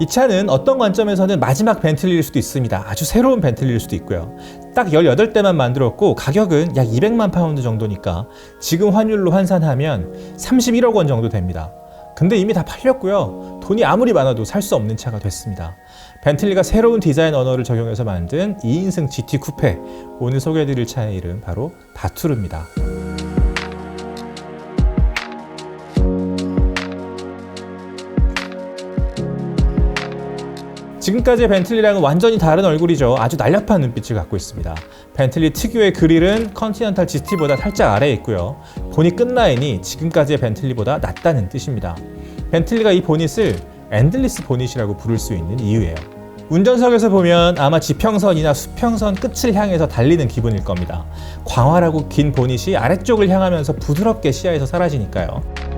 이 차는 어떤 관점에서는 마지막 벤틀리일 수도 있습니다. 아주 새로운 벤틀리일 수도 있고요. 딱 18대만 만들었고 가격은 약 200만 파운드 정도니까 지금 환율로 환산하면 31억 원 정도 됩니다. 근데 이미 다 팔렸고요. 돈이 아무리 많아도 살 수 없는 차가 됐습니다. 벤틀리가 새로운 디자인 언어를 적용해서 만든 2인승 GT 쿠페. 오늘 소개해드릴 차의 이름 바로 바투르입니다. 지금까지의 벤틀리랑은 완전히 다른 얼굴이죠. 아주 날렵한 눈빛을 갖고 있습니다. 벤틀리 특유의 그릴은 컨티넨탈 GT보다 살짝 아래에 있고요. 보닛 끝라인이 지금까지의 벤틀리보다 낮다는 뜻입니다. 벤틀리가 이 보닛을 엔들리스 보닛이라고 부를 수 있는 이유예요. 운전석에서 보면 아마 지평선이나 수평선 끝을 향해서 달리는 기분일 겁니다. 광활하고 긴 보닛이 아래쪽을 향하면서 부드럽게 시야에서 사라지니까요.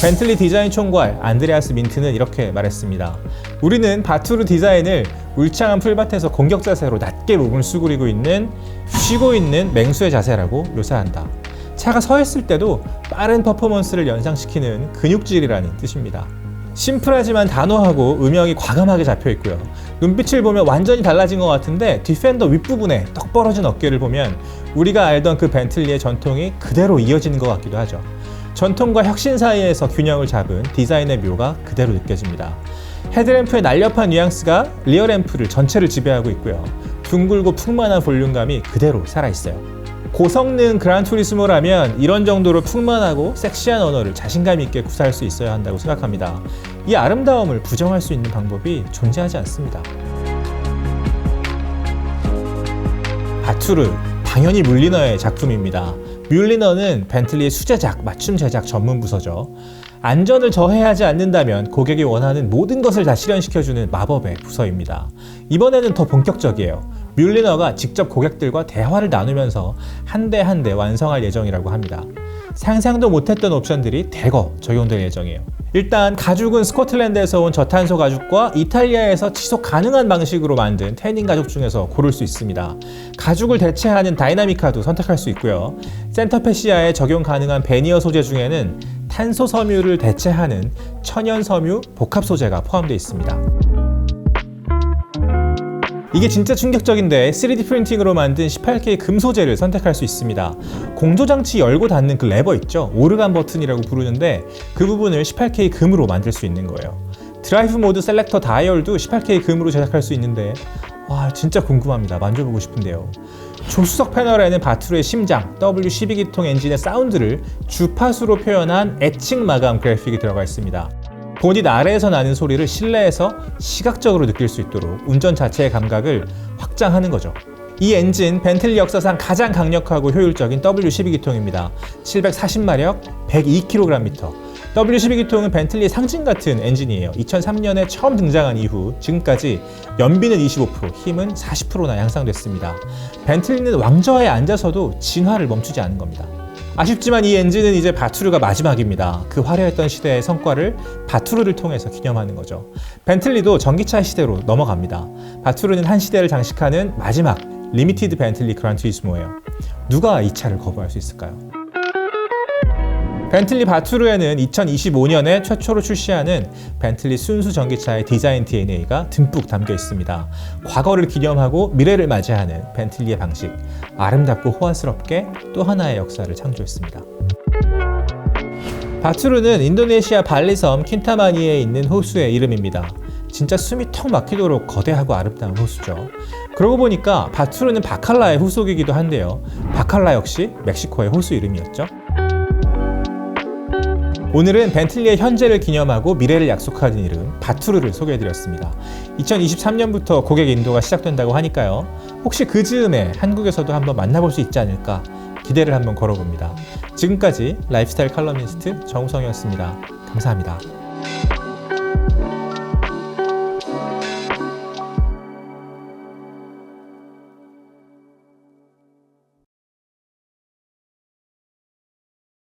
벤틀리 디자인 총괄 안드레아스 민트는 이렇게 말했습니다. 우리는 바투르 디자인을 울창한 풀밭에서 공격 자세로 낮게 몸을 수그리고 있는 쉬고 있는 맹수의 자세라고 묘사한다. 차가 서 있을 때도 빠른 퍼포먼스를 연상시키는 근육질이라는 뜻입니다. 심플하지만 단호하고 음영이 과감하게 잡혀 있고요. 눈빛을 보면 완전히 달라진 것 같은데 디펜더 윗부분에 떡 벌어진 어깨를 보면 우리가 알던 그 벤틀리의 전통이 그대로 이어지는 것 같기도 하죠. 전통과 혁신 사이에서 균형을 잡은 디자인의 묘가 그대로 느껴집니다. 헤드램프의 날렵한 뉘앙스가 리어램프를 전체를 지배하고 있고요. 둥글고 풍만한 볼륨감이 그대로 살아있어요. 고성능 그란투리스모라면 이런 정도로 풍만하고 섹시한 언어를 자신감 있게 구사할 수 있어야 한다고 생각합니다. 이 아름다움을 부정할 수 있는 방법이 존재하지 않습니다. 바투르, 당연히 물리너의 작품입니다. 뮬리너는 벤틀리의 수제작, 맞춤 제작 전문 부서죠. 안전을 저해하지 않는다면 고객이 원하는 모든 것을 다 실현시켜주는 마법의 부서입니다. 이번에는 더 본격적이에요. 뮬리너가 직접 고객들과 대화를 나누면서 한 대 한 대 완성할 예정이라고 합니다. 상상도 못했던 옵션들이 대거 적용될 예정이에요. 일단 가죽은 스코틀랜드에서 온 저탄소 가죽과 이탈리아에서 지속 가능한 방식으로 만든 태닝 가죽 중에서 고를 수 있습니다. 가죽을 대체하는 다이나미카도 선택할 수 있고요. 센터페시아에 적용 가능한 베니어 소재 중에는 탄소 섬유를 대체하는 천연 섬유 복합 소재가 포함되어 있습니다. 이게 진짜 충격적인데 3D 프린팅으로 만든 18K 금 소재를 선택할 수 있습니다. 공조 장치 열고 닫는 그 레버 있죠? 오르간 버튼이라고 부르는데 그 부분을 18K 금으로 만들 수 있는 거예요. 드라이브 모드 셀렉터 다이얼도 18K 금으로 제작할 수 있는데 와 진짜 궁금합니다. 만져보고 싶은데요. 조수석 패널에는 바투르의 심장 W12기통 엔진의 사운드를 주파수로 표현한 애칭 마감 그래픽이 들어가 있습니다. 본닛 아래에서 나는 소리를 실내에서 시각적으로 느낄 수 있도록 운전 자체의 감각을 확장하는 거죠. 이 엔진 벤틀리 역사상 가장 강력하고 효율적인 W12 기통입니다. 740마력, 102kgm. W12 기통은 벤틀리의 상징 같은 엔진이에요. 2003년에 처음 등장한 이후 지금까지 연비는 25%, 힘은 40%나 향상됐습니다. 벤틀리는 왕좌에 앉아서도 진화를 멈추지 않은 겁니다. 아쉽지만 이 엔진은 이제 바투르가 마지막입니다. 그 화려했던 시대의 성과를 바투르를 통해서 기념하는 거죠. 벤틀리도 전기차 시대로 넘어갑니다. 바투르는 한 시대를 장식하는 마지막 리미티드 벤틀리 그란투리스모예요. 누가 이 차를 거부할 수 있을까요? 벤틀리 바투르에는 2025년에 최초로 출시하는 벤틀리 순수 전기차의 디자인 DNA가 듬뿍 담겨 있습니다. 과거를 기념하고 미래를 맞이하는 벤틀리의 방식, 아름답고 호화스럽게 또 하나의 역사를 창조했습니다. 바투르는 인도네시아 발리섬 킨타마니에 있는 호수의 이름입니다. 진짜 숨이 턱 막히도록 거대하고 아름다운 호수죠. 그러고 보니까 바투르는 바칼라의 후속이기도 한데요. 바칼라 역시 멕시코의 호수 이름이었죠. 오늘은 벤틀리의 현재를 기념하고 미래를 약속하는 이름 바투르를 소개해드렸습니다. 2023년부터 고객 인도가 시작된다고 하니까요. 혹시 그 즈음에 한국에서도 한번 만나볼 수 있지 않을까 기대를 한번 걸어봅니다. 지금까지 라이프스타일 칼럼니스트 정우성이었습니다. 감사합니다.